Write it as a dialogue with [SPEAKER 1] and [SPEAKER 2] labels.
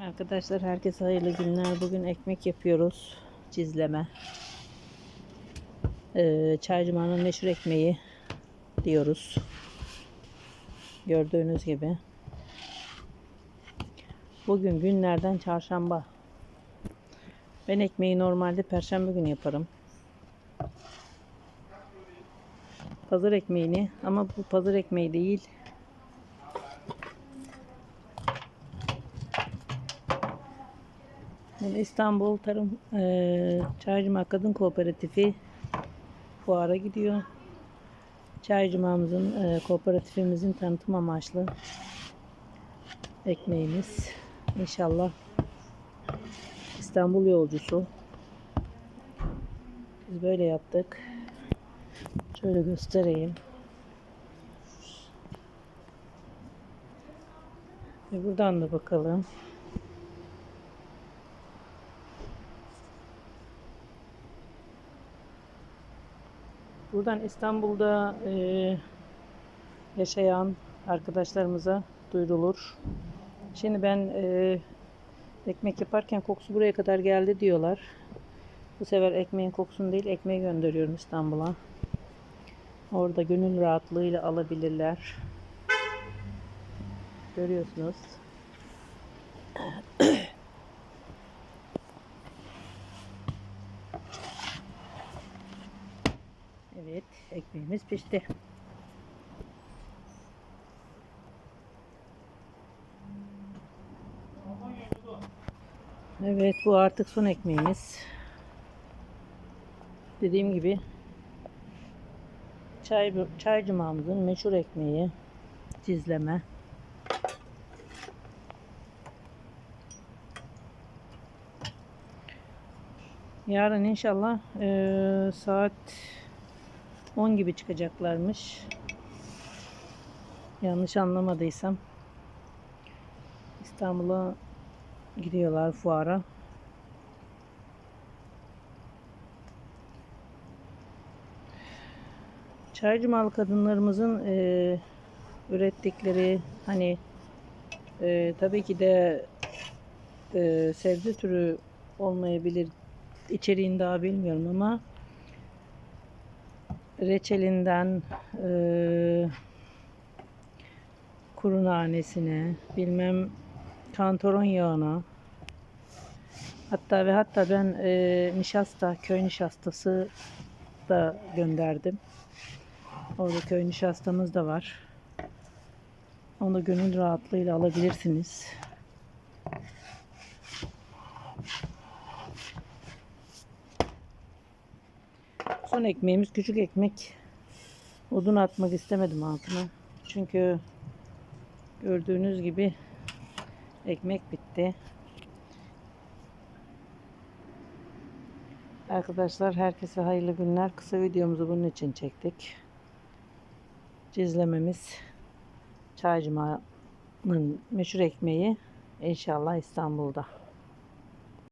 [SPEAKER 1] Arkadaşlar herkese hayırlı günler. Bugün ekmek yapıyoruz. Cizleme. Ee, Çaycıma'nın meşhur ekmeği diyoruz. Gördüğünüz gibi. Bugün günlerden çarşamba. Ben ekmeği normalde perşembe günü yaparım. Pazar ekmeğini ama bu pazar ekmeği değil. İstanbul Tarım eee Çaycıma Kadın Kooperatifi fuara gidiyor. Çaycımamızın eee, kooperatifimizin tanıtım amaçlı ekmeğimiz. İnşallah İstanbul yolcusu. Biz böyle yaptık. Şöyle göstereyim. Ve buradan da bakalım. Buradan İstanbul'da eee, yaşayan arkadaşlarımıza duyurulur. Şimdi ben eee, ekmek yaparken kokusu buraya kadar geldi diyorlar. Bu sefer ekmeğin kokusunu değil ekmeği gönderiyorum İstanbul'a. Orada gönül rahatlığıyla alabilirler. Görüyorsunuz. Evet, ekmeğimiz pişti. Evet, bu artık son ekmeğimiz. Dediğim gibi çay çaycımamızın meşhur ekmeği cizleme. Yarın inşallah eee, saat 10 gibi çıkacaklarmış. Yanlış anlamadıysam. İstanbul'a gidiyorlar fuara. Çaycımalı kadınlarımızın eee, ürettikleri hani eee, tabii ki de eee, sebze türü olmayabilir. İçeriğini daha bilmiyorum ama reçelinden eee kuru nanesine bilmem kantaron yağına hatta ve hatta ben eee, nişasta köy nişastası da gönderdim. Orada köy nişastamız da var. Onu da gönül rahatlığıyla alabilirsiniz. Son ekmeğimiz küçük ekmek. Odun atmak istemedim altına. Çünkü gördüğünüz gibi ekmek bitti. Arkadaşlar herkese hayırlı günler. Kısa videomuzu bunun için çektik. Cizlememiz Çaycıma'nın meşhur ekmeği inşallah İstanbul'da.